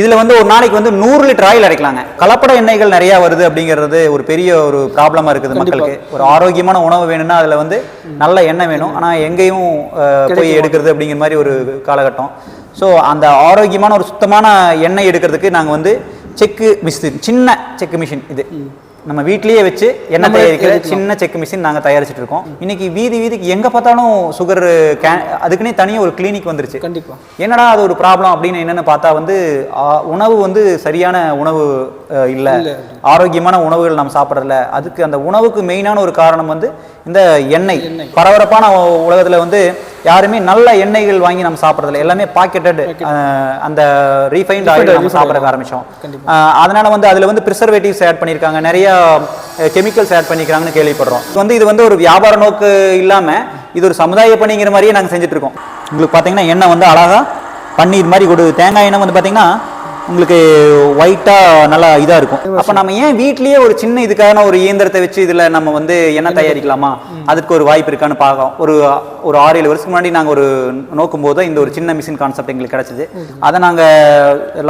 இதில் வந்து ஒரு நாளைக்கு வந்து நூறு லிட்டர் ஆயில் அரைக்கலாங்க. கலப்பட எண்ணெய்கள் நிறையா வருது அப்படிங்கிறது ஒரு பெரிய ஒரு ப்ராப்ளமாக இருக்குது மக்களுக்கு. ஒரு ஆரோக்கியமான உணவு வேணும்னா அதில் வந்து நல்ல எண்ணெய் வேணும். ஆனால் எங்கேயும் போய் எடுக்கிறது அப்படிங்கிற மாதிரி ஒரு காலகட்டம். ஸோ அந்த ஆரோக்கியமான ஒரு சுத்தமான எண்ணெய் எடுக்கிறதுக்கு நாங்கள் வந்து செக்கு மிஷின் சின்ன செக்கு மிஷின் இது. நம்ம வீட்லயே வச்சு எண்ணெய் தயாரிக்கிற சின்ன செக் மிஷின் நாங்கள் தயாரிச்சுட்டு இருக்கோம். இன்னைக்கு வீதி வீதிக்கு எங்கே பார்த்தாலும் சுகர் கே அதுக்குன்னே தனியாக ஒரு கிளினிக் வந்துருச்சு. கண்டிப்பா. என்னடா அது ஒரு ப்ராப்ளம் அப்படின்னு என்னன்னு பார்த்தா வந்து உணவு வந்து சரியான உணவு இல்ல. ஆரோக்கியமான உணவுகள் நம்ம சாப்பிட்றதில்ல. அதுக்கு அந்த உணவுக்கு மெயினான ஒரு காரணம் வந்து இந்த எண்ணெய். பரபரப்பான உலகத்துல வந்து யாருமே நல்ல எண்ணெய்கள் வாங்கி நம்ம சாப்பிட்றதில்ல. எல்லாமே பாக்கெட்டட் அந்த ரீஃபைண்ட் ஆயில் நம்ம சாப்பிட ஆரம்பிச்சோம். அஹ், அதனால வந்து அதுல வந்து ப்ரிசர்வேட்டிவ்ஸ் ஆட் பண்ணியிருக்காங்க. நிறைய கெமிக்கல்ஸ் ஆட் பண்ணிக்கிறாங்கன்னு கேள்விப்படுறோம். வந்து இது வந்து ஒரு வியாபார நோக்கு இல்லாம இது ஒரு சமுதாய பணிங்கிற மாதிரியே நாங்க செஞ்சுட்டு இருக்கோம். உங்களுக்கு பாத்தீங்கன்னா எண்ணெய் வந்து அழகா பன்னீர் மாதிரி கொடு தேங்காய் எண்ணெய் வந்து பாத்தீங்கன்னா உங்களுக்கு ஒயிட்டா நல்லா இதா இருக்கும். அப்ப நம்ம ஏன் வீட்லயே ஒரு சின்ன இதுக்கான ஒரு இயந்திரத்தை வச்சு இதுல நம்ம வந்து எண்ணெய் தயாரிக்கலாமா? அதுக்கு ஒரு வாய்ப்பு இருக்கான்னு பார்க்கலாம். ஒரு ஒரு ஆறு ஏழு வருஷத்துக்கு முன்னாடி நாங்க ஒரு நோக்கும் போது இந்த ஒரு சின்ன மிஷின் கான்செப்ட் எங்களுக்கு கிடைச்சது. அதை நாங்க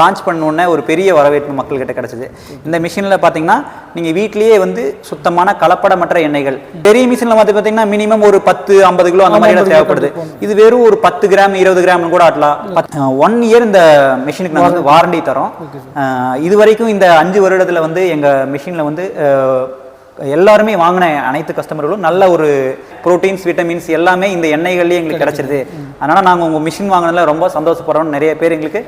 லான்ச் பண்ண உடனே ஒரு பெரிய வரவேற்பு மக்கள்கிட்ட கிடைச்சது. இந்த மிஷின்ல பாத்தீங்கன்னா நீங்க வீட்லயே வந்து சுத்தமான கலப்படமற்ற எண்ணெய்கள். பெரிய மிஷின்ல வந்து பாத்தீங்கன்னா மினிமம் ஒரு பத்து ஐம்பது கிலோ அந்த மாதிரி தேவைப்படுது. இது வெறும் ஒரு பத்து கிராம் இருபது கிராம் கூட ஆட்டலாம். ஒன் இயர் இந்த மிஷினுக்கு நாங்கள் வந்து வாரண்டி தரோம். இது வரைக்கும் இந்த அஞ்சு வருடத்துல வந்து எங்க மிஷின்ல வந்து எல்லாருமே வாங்கின அனைத்து கஸ்டமர்களும் நல்ல ஒரு புரோட்டீன்ஸ் விட்டமின்ஸ் எல்லாமே இந்த எண்ணெய்கள்லேயே எங்களுக்கு கிடைச்சிருது. அதனால நாங்க உங்க மிஷின் வாங்கினதுல ரொம்ப சந்தோஷப்படுறோம் நிறைய பேர் எங்களுக்கு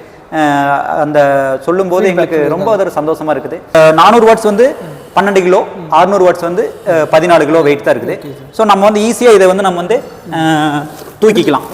அந்த சொல்லும்போது எங்களுக்கு ரொம்ப அது ஒரு சந்தோஷமா இருக்குது. நானூறு வாட்ஸ் வந்து பன்னெண்டு கிலோ அறுநூறு வாட்ஸ் வந்து பதினாலு கிலோ வெயிட் தான் இருக்குது. ஸோ நம்ம வந்து ஈஸியாக இதை வந்து நம்ம வந்து தூக்கிக்கலாம்.